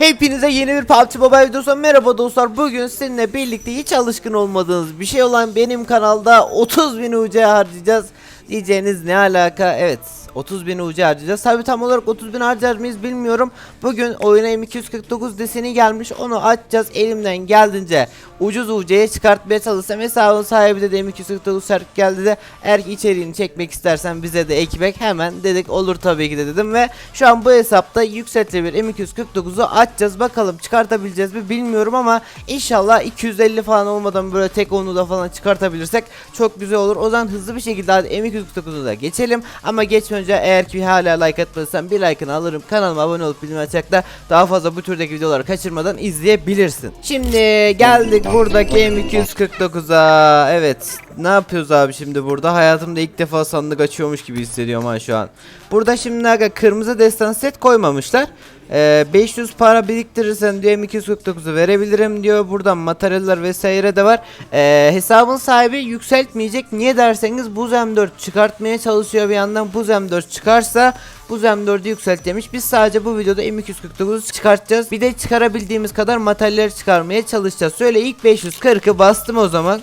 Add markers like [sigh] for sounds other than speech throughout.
Hepinize yeni bir PUBG Mobile videosu. Merhaba dostlar. Bugün sizinle birlikte hiç alışkın olmadığınız bir şey olan benim kanalda 30 bin UC harcayacağız. Diyeceğiniz ne alaka? Evet 30 bin UC harcayacağız. Tabi tam olarak 30 bin harcar mıyız bilmiyorum. Bugün oyuna M249 deseni gelmiş. Onu açacağız elimden geldiğince. Ucuz UC'ye çıkartmaya çalışsam hesabın sahibi de M249 şarkı geldi de eğer içeriğini çekmek istersen bize de ekmek hemen dedik. Olur tabii ki de dedim ve şu an bu hesapta yükseltilir M249'u açacağız. Bakalım çıkartabileceğiz mi bilmiyorum ama inşallah 250 falan olmadan böyle tek onu da falan çıkartabilirsek çok güzel olur. O zaman hızlı bir şekilde hadi M249'u da geçelim. Ama geçmeden önce eğer ki hala like atmadıysan bir like'ını alırım. Kanalıma abone olup bildirim açacak da daha fazla bu türdeki videoları kaçırmadan izleyebilirsin. Şimdi geldik buradaki M249'a evet ne yapıyoruz abi şimdi burada? Hayatımda ilk defa sandık açıyormuş gibi hissediyorum ha şu an. Burada şimdi aga kırmızı destan set koymamışlar ee, 500 para biriktirirsen diyor M249'u verebilirim diyor. Buradan materyaller vesaire de var. Ee, hesabın sahibi yükseltmeyecek. Niye derseniz Buz M4 çıkartmaya çalışıyor bir yandan. Buz M4 çıkarsa Buz M4'ü yükselt demiş. Biz sadece bu videoda M249'u çıkartacağız. Bir de çıkarabildiğimiz kadar materyaller çıkarmaya çalışacağız. Söyle ilk 540'ı bastım o zaman.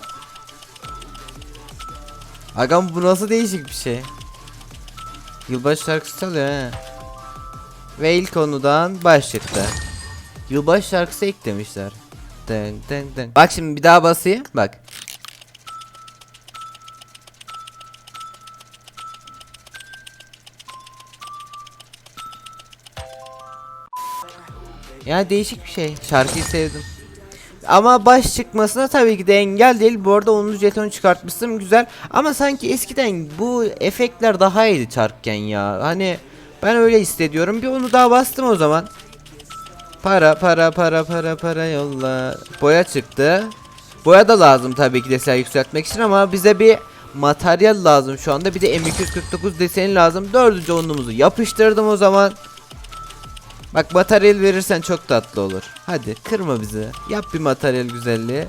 Agam bu nasıl değişik bir şey. Yılbaşı şarkısı çalıyor he. Ve ilk konudan baş çıktı. Yılbaşı şarkısı ek demişler. Dın dın dın. Bak şimdi bir daha basayım. Bak. Ya değişik bir şey. Şarkıyı sevdim. Ama baş çıkmasına tabii ki de engel değil. Bu arada 10. jeton çıkartmışsın güzel. Ama sanki eskiden bu efektler daha iyiydi çarkken ya. Hani ben öyle hissediyorum. Bir onu daha bastım o zaman. Para para para para para yolla. Boya çıktı. Boya da lazım tabii ki deseni yükseltmek için ama bize bir materyal lazım şu anda. Bir de M249 deseni lazım. Dördüncü onumuzu yapıştırdım o zaman. Bak materyal verirsen çok tatlı olur. Hadi kırma bizi. Yap bir materyal güzelliği.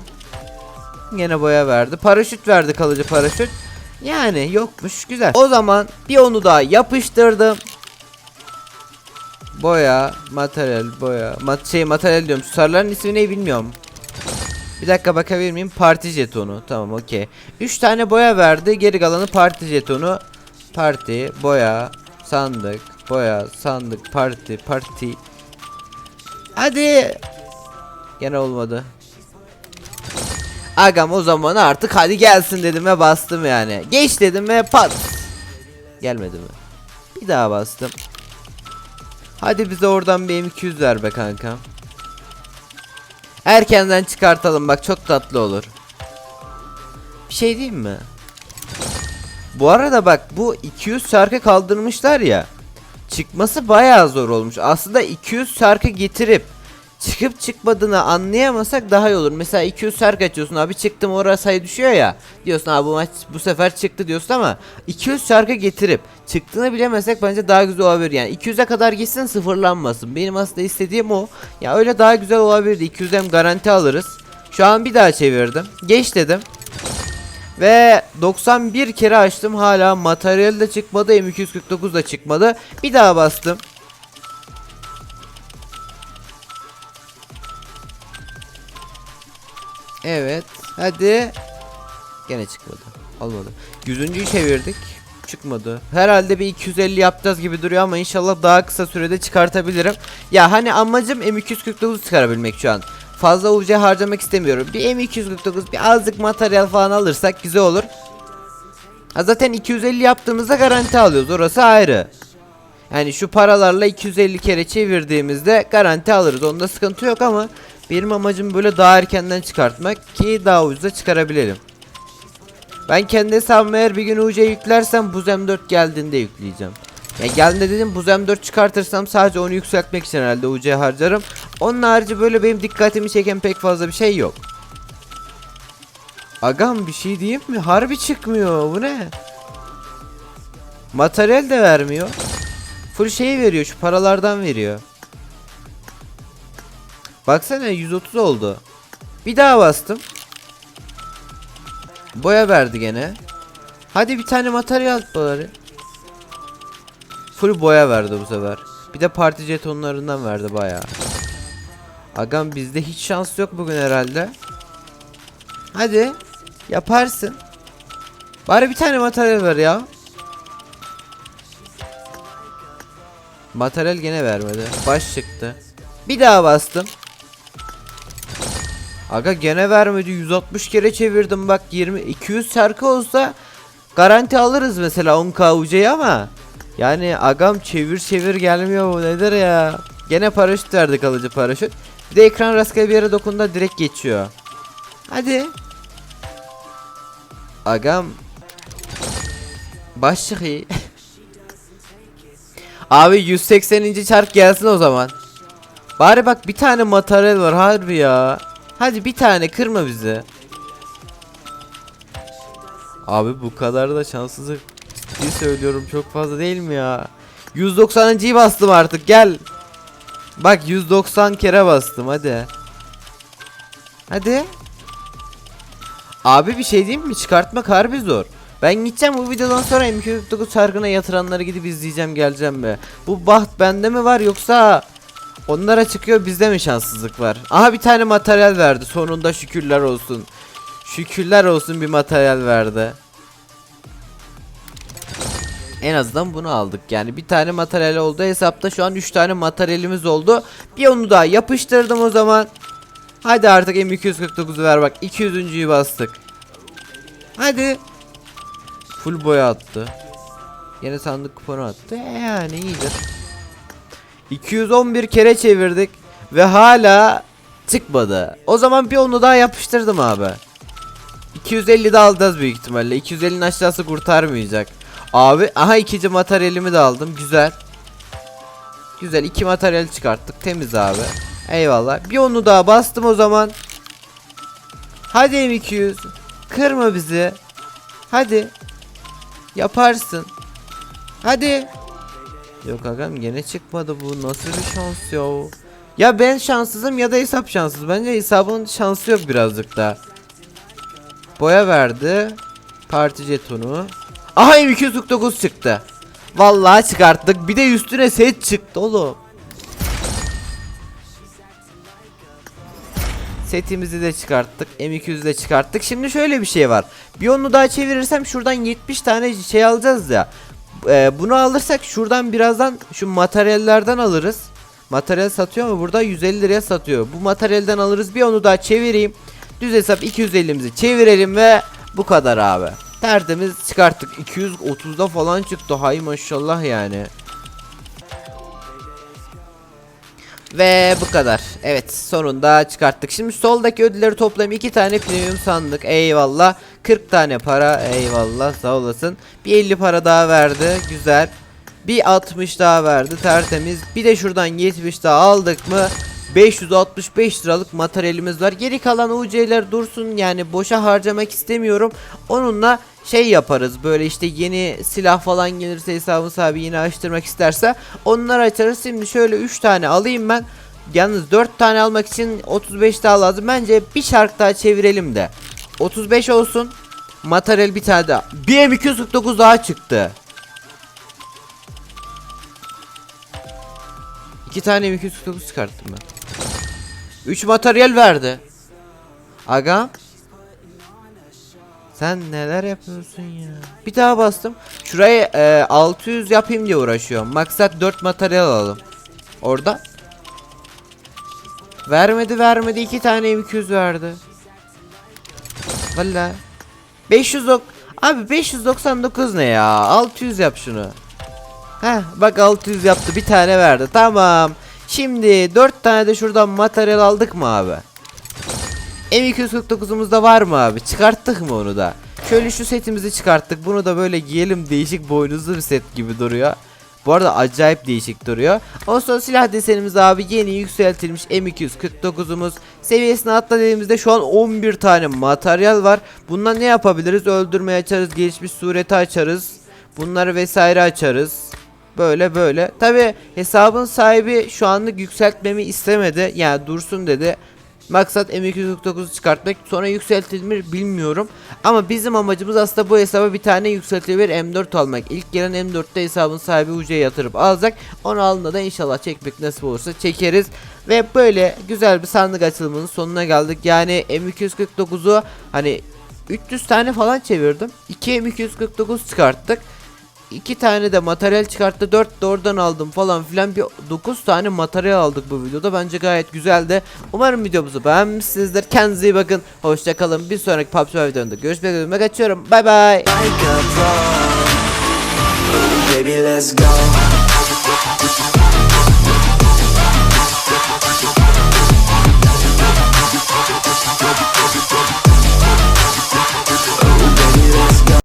Yine boya verdi. Paraşüt verdi kalıcı paraşüt. Yani yokmuş güzel. O zaman bir onu daha yapıştırdım. Boya, materyal, boya. Mat şey materyal diyorum. Sarıların ismi ne bilmiyorum. Bir dakika bakabilir miyim? Parti jetonu. Tamam okey. 3 tane boya verdi. Geri kalanı parti jetonu. Parti, boya, sandık, boya, sandık, parti, parti. Hadi. Gene olmadı. Agam o zaman artık hadi gelsin dedim ve bastım yani. Geç dedim ve pat. Gelmedi mi? Bir daha bastım. Hadi bize oradan bir M200 ver be kanka. Erkenden çıkartalım bak çok tatlı olur. Bir şey diyeyim mi? Bu arada bak bu 200 şarkı kaldırmışlar ya. Çıkması bayağı zor olmuş. Aslında 200 şarkı getirip çıkıp çıkmadığını anlayamasak daha iyi olur. Mesela 200 şarkı açıyorsun abi çıktım oraya sayı düşüyor ya. Diyorsun abi bu maç bu sefer çıktı diyorsun ama 200 şarkı getirip çıktığını bilemesek bence daha güzel olabilir. Yani 200'e kadar gitsin sıfırlanmasın. Benim aslında istediğim o. Ya öyle daha güzel olabilirdi. 200'em garanti alırız. Şu an bir daha çevirdim. Geç dedim. Ve 91 kere açtım hala materyal de çıkmadı M249 da çıkmadı. Bir daha bastım. Evet. Hadi. Gene çıkmadı. Olmadı. Yüzüncüyü çevirdik. Çıkmadı. Herhalde bir 250 yapacağız gibi duruyor ama inşallah daha kısa sürede çıkartabilirim. Ya hani amacım M249 çıkarabilmek şu an. Fazla UC harcamak istemiyorum. Bir M249 bir azıcık materyal falan alırsak güzel olur. Ha zaten 250 yaptığımızda garanti alıyoruz. Orası ayrı. Yani şu paralarla 250 kere çevirdiğimizde garanti alırız. Onda sıkıntı yok ama benim amacım böyle daha erkenden çıkartmak ki daha ucuza çıkarabilelim. Ben kendi hesabıma eğer bir gün UC yüklersem Buz M4 geldiğinde yükleyeceğim. Ya geldiğinde dedim Buz M4 çıkartırsam sadece onu yükseltmek için herhalde UC harcarım. Onun harici böyle benim dikkatimi çeken pek fazla bir şey yok. Agam bir şey diyeyim mi? Harbi çıkmıyor. Bu ne? Materyal de vermiyor. Full şeyi veriyor. Şu paralardan veriyor. Baksana 130 oldu. Bir daha bastım. Boya verdi gene. Hadi bir tane materyal bari. Full boya verdi bu sefer. Bir de parti jetonlarından verdi bayağı. Agam bizde hiç şans yok bugün herhalde. Hadi. Yaparsın. Bari bir tane materyal ver ya. Materyal gene vermedi. Baş çıktı. Bir daha bastım. Aga gene vermedi. 160 kere çevirdim bak 20 200 şarkı olsa garanti alırız mesela 10k UC'yi ama yani agam çevir çevir gelmiyor bu nedir ya? Gene paraşüt verdik alıcı paraşüt. Bir de ekran rastgele bir yere dokunduğunda direkt geçiyor. Hadi. Agam Başlık iyi. [laughs] Abi 180. çark gelsin o zaman. Bari bak bir tane materyal var harbi ya. Hadi bir tane kırma bizi. Abi bu kadar da şanssızlık ciddi söylüyorum çok fazla değil mi ya? 190.yi bastım artık gel. Bak 190 kere bastım hadi. Hadi. Abi bir şey diyeyim mi? Çıkartmak harbi zor. Ben gideceğim bu videodan sonra M249 şarkına yatıranları gidip izleyeceğim geleceğim be. Bu baht bende mi var yoksa onlara çıkıyor bizde mi şanssızlık var? Aha bir tane materyal verdi sonunda şükürler olsun. Şükürler olsun bir materyal verdi. En azından bunu aldık. Yani bir tane materyal oldu hesapta şu an 3 tane materyalimiz oldu. Bir onu daha yapıştırdım o zaman. Hadi artık M249'u ver bak 200.'yü bastık. Hadi. Full boya attı. Yine sandık kuponu attı. E yani iyidir. 211 kere çevirdik ve hala çıkmadı. O zaman bir onu daha yapıştırdım abi. 250 de alacağız büyük ihtimalle. 250'nin aşağısı kurtarmayacak. Abi aha ikinci materyalimi de aldım. Güzel. Güzel iki materyal çıkarttık. Temiz abi. Eyvallah. Bir onu daha bastım o zaman. Hadi M200. Kırma bizi. Hadi. Yaparsın. Hadi. Yok agam gene çıkmadı bu. Nasıl bir şans ya? Ya ben şanssızım ya da hesap şanssız. Bence hesabın şansı yok birazcık da. Boya verdi. Parti jetonu. Aha M249 çıktı. Vallahi çıkarttık. Bir de üstüne set çıktı oğlum. Setimizi de çıkarttık. M200'ü de çıkarttık. Şimdi şöyle bir şey var. Bir onu daha çevirirsem şuradan 70 tane şey alacağız ya. Ee, bunu alırsak şuradan birazdan şu materyallerden alırız. Materyal satıyor mu? Burada 150 liraya satıyor. Bu materyalden alırız. Bir onu daha çevireyim. Düz hesap 250'mizi çevirelim ve bu kadar abi. Tertemiz çıkarttık. 230'da falan çıktı. Hay maşallah yani. Ve bu kadar. Evet sonunda çıkarttık. Şimdi soldaki ödülleri toplayayım. 2 tane premium sandık. Eyvallah. 40 tane para. Eyvallah sağ olasın. Bir 50 para daha verdi. Güzel. Bir 60 daha verdi. Tertemiz. Bir de şuradan 70 daha aldık mı? 565 liralık materyalimiz var. Geri kalan UC'ler dursun yani boşa harcamak istemiyorum. Onunla şey yaparız böyle işte yeni silah falan gelirse hesabın sahibi yine açtırmak isterse onları açarız. Şimdi şöyle 3 tane alayım ben. Yalnız 4 tane almak için 35 daha lazım. Bence bir şark daha çevirelim de. 35 olsun. Materyal bir tane daha. Bir M249 daha çıktı. İki tane M249 çıkarttım ben. 3 materyal verdi. Aga. Sen neler yapıyorsun ya? Bir daha bastım. Şurayı e, 600 yapayım diye uğraşıyorum. Maksat 4 materyal alalım. Orada. Vermedi vermedi. 2 tane M200 verdi. Valla. 500 ok Abi 599 ne ya? 600 yap şunu. Heh bak 600 yaptı. Bir tane verdi. Tamam. Şimdi 4 tane de şuradan materyal aldık mı abi? M249'umuzda var mı abi? Çıkarttık mı onu da? Şöyle şu setimizi çıkarttık. Bunu da böyle giyelim. Değişik boynuzlu bir set gibi duruyor. Bu arada acayip değişik duruyor. Ondan sonra silah desenimiz abi yeni yükseltilmiş M249'umuz. Seviyesini atla dediğimizde şu an 11 tane materyal var. Bundan ne yapabiliriz? Öldürmeyi açarız. Gelişmiş sureti açarız. Bunları vesaire açarız. Böyle böyle. Tabi hesabın sahibi şu anlık yükseltmemi istemedi. Yani dursun dedi. Maksat M249'u çıkartmak sonra yükseltilmiş bilmiyorum. Ama bizim amacımız aslında bu hesaba bir tane yükseltilir M4 almak. İlk gelen M4'te hesabın sahibi UC'ye yatırıp alacak. Onu alında da inşallah çekmek nasip olursa çekeriz. Ve böyle güzel bir sandık açılımının sonuna geldik. Yani M249'u hani 300 tane falan çevirdim. 2 M249 çıkarttık. 2 tane de materyal çıkarttı. 4 de oradan aldım falan filan. Bir 9 tane materyal aldık bu videoda. Bence gayet güzeldi. Umarım videomuzu beğenmişsinizdir. Kendinize iyi bakın. Hoşça kalın. Bir sonraki PUBG videomda görüşmek üzere. Kaçıyorum. Bay bay. Baby, let's go.